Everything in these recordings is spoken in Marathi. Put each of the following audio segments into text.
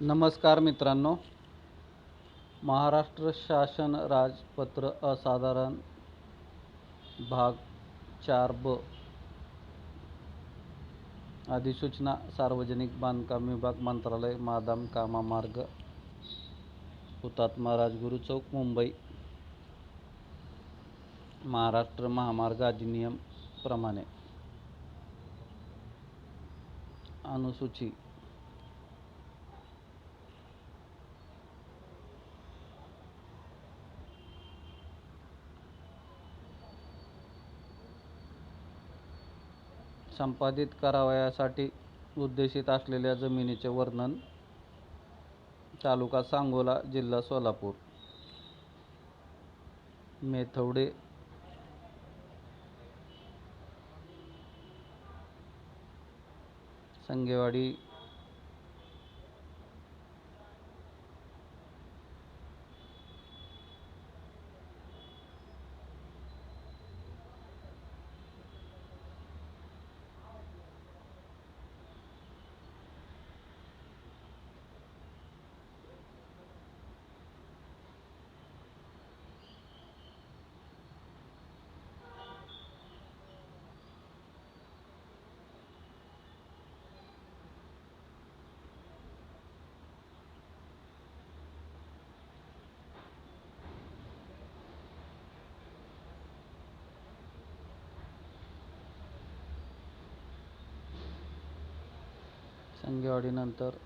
नमस्कार मित्रांनो. महाराष्ट्र शासन राजपत्र असाधारण भाग चार ब. अधिसूचना सार्वजनिक बांधकाम विभाग मंत्रालय मादाम कामा मार्ग हुतात्मा राजगुरू चौक मुंबई. महाराष्ट्र महामार्ग अधिनियम प्रमाणे. अनुसूची संपादित करावयासाठी उद्देशित असलेल्या जमिनीचे वर्णन तालुका सांगोला जिल्हा सोलापूर. मेथवडे. संगेवाडी. संगेवाडीनंतर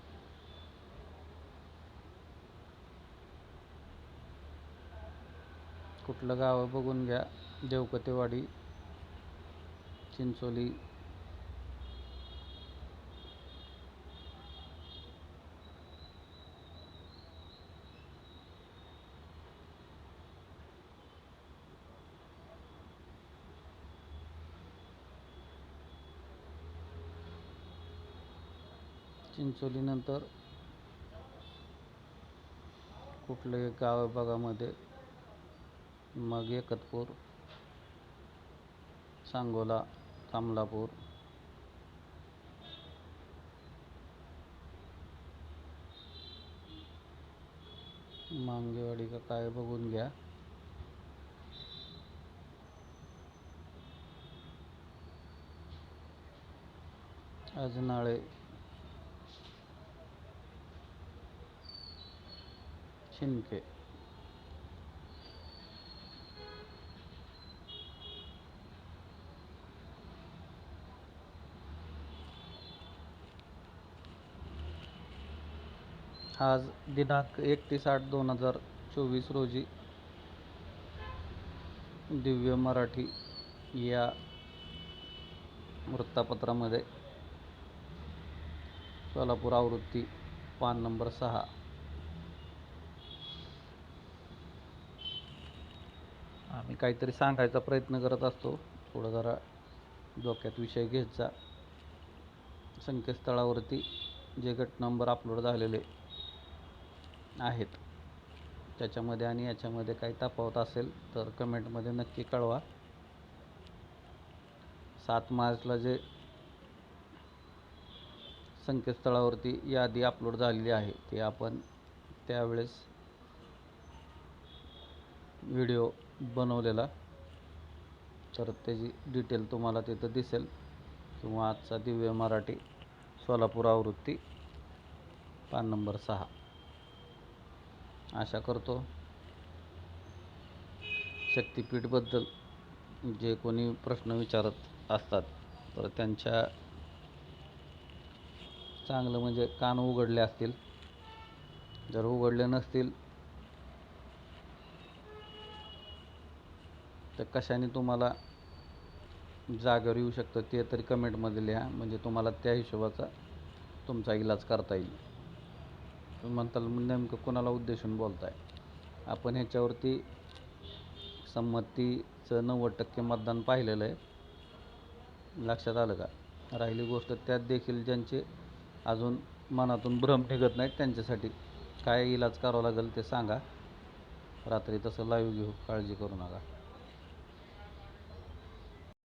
कुठलं गाव बघून घ्या. देवकतेवाडी चिंचोली चिंचोलीनंतर कुठले गाव आहे मग एकतपूर सांगोला कमलापूर मांगेवाडी का काय बघून घ्या. अजनाळे. शिंके आज दिनांक एकतीस आठ दोन हजार चोवीस रोजी दिव्य मराठी या वृत्तपत्रामध्ये सोलापूर आवृत्ती पान नंबर सहा. मी काहीतरी सांगायचा प्रयत्न करत असतो. थोडं जरा डोक्यात विषय घ्यायचा संकेतस्थळावरती जे गट नंबर अपलोड झालेले आहेत. त्याच्यामध्ये आणि याच्यामध्ये काही तफावत असेल तर कमेंटमध्ये नक्की कळवा. सात मार्चला जे संकेतस्थळावरती यादी अपलोड झालेली आहे ते आपण त्यावेळेस व्हिडिओ बनवलेला तर त्याची डिटेल तुम्हाला तिथं दिसेल. किंवा आजचा दिव्य मराठी सोलापूर आवृत्ती पान नंबर सहा. आशा करतो शक्तिपीठबद्दल जे कोणी प्रश्न विचारत असतात तर त्यांच्या चांगलं म्हणजे कान उघडले असतील. जर उघडले नसतील तर कशाने तुम्हाला जागेवर येऊ शकतं ते तरी कमेंटमध्ये लिहा. म्हणजे तुम्हाला त्या हिशोबाचा तुमचा इलाज करता येईल. तुम्ही म्हणताल नेमकं कोणाला उद्देशून बोलताय? आपण ह्याच्यावरती संमतीचं नव्वद टक्के मतदान पाहिलेलं आहे. लक्षात आलं का? राहिली गोष्ट त्यात देखील ज्यांचे अजून मनातून भ्रम निघत नाहीत त्यांच्यासाठी काय इलाज करावं लागेल ते सांगा. रात्री तसं लाईव्ह घेऊ काळजी करू नका.